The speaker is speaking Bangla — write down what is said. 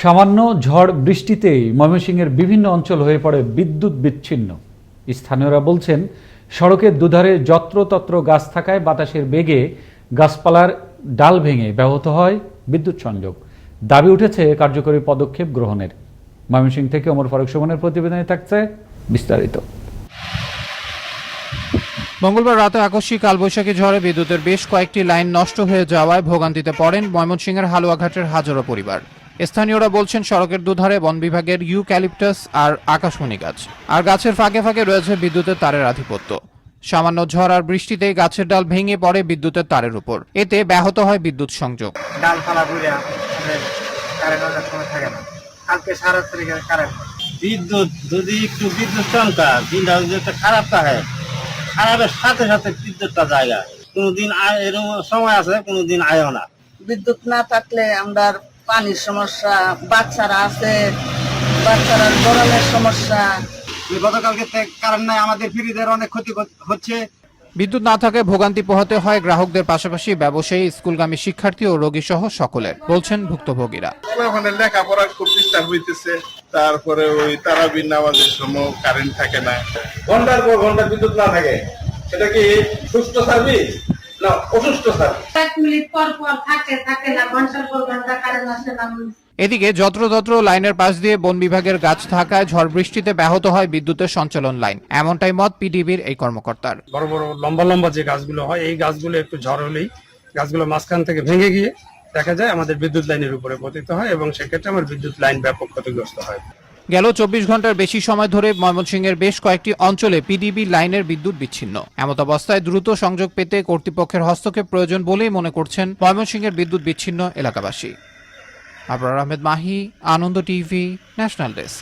সামান্য ঝড় বৃষ্টিতেই ময়মনসিংহের বিভিন্ন অঞ্চল হয়ে পড়ে বিদ্যুৎ বিচ্ছিন্ন। স্থানীয়রা বলছেন, সড়কের দুধারে যত্রতত্র গাছ থাকায় বাতাসের বেগে গাছপালার ডাল ভেঙে ব্যাহত হয় বিদ্যুৎ সংযোগ। দাবি উঠেছে কার্যকরী পদক্ষেপ গ্রহণের। ময়মনসিংহ থেকে ওমর ফারুক সুমনের প্রতিবেদনে থাকছে বিস্তারিত। মঙ্গলবার রাতে আকস্মিক কালবৈশাখী ঝড়ে বিদ্যুতের বেশ কয়েকটি লাইন নষ্ট হয়ে যাওয়ায় ভোগান্তিতে পড়েন ময়মনসিংহের হালুয়াঘাটের হাজারো পরিবার। স্থানীয়রা বলছেন সড়কের দুধারে বন বিভাগের ইউক্যালিপটাস আর আকাশমণি গাছ। আর গাছের ফাঁকে ফাঁকে রয়েছে বিদ্যুতের তারের আধিপত্য। সামান্য ঝড় আর বৃষ্টিতে গাছের ডাল ভেঙে পড়ে বিদ্যুতের তারের উপর। এতে ব্যাহত হয় বিদ্যুৎ সংযোগ। ডালপালা ঘুরে কারেন্ট অনেক সময় থাকে না। কালকে সারা তারিখে কারেন্ট বিদ্যুৎ যদি একটু বিদ্যুৎ চমকা দিনটা যদি একটা খারাপ থাকে খারাপের সাথে সাথে বিদ্যুৎটা জায়গা কোনোদিন আয় এরকম সময় আছে কোনোদিন আয়ও না। বিদ্যুৎ না থাকলে আমরা পানির সমস্যা বাচ্চারা আছে বাচ্চারা গরমের সমস্যা। গতকালকে কারেন্ট নাই আমাদের ফ্রিজের অনেক ক্ষতি হচ্ছে। বিদ্যুৎ না থাকায় ভোগান্তি পোহাতে হয় গ্রাহকদের পাশাপাশি ব্যবসায়ী স্কুলগামী শিক্ষার্থী ও রোগী সহ সকলের বলছেন ভুক্তভোগীরা। ওখানে লেখাপড়া খুব ডিস্টার্ব হইতেছে তারপরে ওই তারাবির নামাজের সময় কারেন্ট থাকে না। ঘণ্টার পর ঘণ্টা বিদ্যুৎ না থাকে সেটা কি সুস্থ সার্ভিস? না অসুস্থ সার্ভিস এক মিনিট পর পর থাকে থাকে না ঘণ্টার পর ঘণ্টা কারেন্ট আসে না। এদিকে যত্রতত্র লাইনের পাশ দিয়ে বন বিভাগের গাছ থাকায় ঝড় বৃষ্টিতে ব্যাহত হয় বিদ্যুতের সঞ্চালন লাইন। এমনটাই মত পিডিবির এই কর্মকর্তার। বড় বড় লম্বা লম্বা যে গাছগুলো হয় এই গাছগুলো একটু ঝড় হলেই গাছগুলো মাঝখান থেকে ভেঙে গিয়ে দেখা যায় আমাদের বিদ্যুৎ লাইনের উপরে পতিত হয় এবং সেক্ষেত্রে আমার বিদ্যুৎ লাইন ব্যাপক ক্ষতিগ্রস্ত হয়। গেল চব্বিশ ঘণ্টার বেশি সময় ধরে ময়মনসিংহের বেশ কয়েকটি অঞ্চলে পিডিবি লাইনের বিদ্যুৎ বিচ্ছিন্ন। এমত অবস্থায় দ্রুত সংযোগ পেতে কর্তৃপক্ষের হস্তক্ষেপ প্রয়োজন বলেই মনে করছেন ময়মনসিংহের বিদ্যুৎ বিচ্ছিন্ন এলাকাবাসী। Abrar Ahmed Mahi, Ananda TV, national desk.